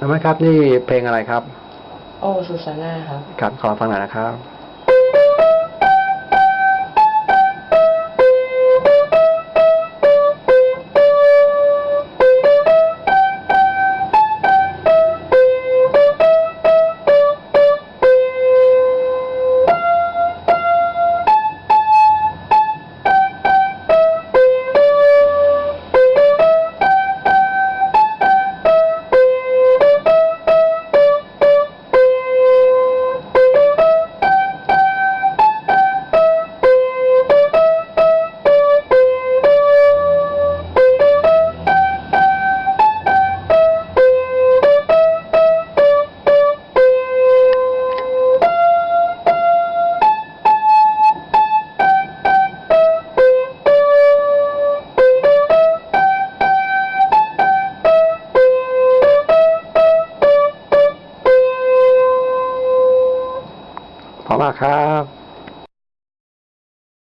น้องไม้ครับ นี่เพลงอะไรครับ โอ้ซูซาน่าครับ ครับ ขอฟังหน่อยนะครับ ขอบมากครับ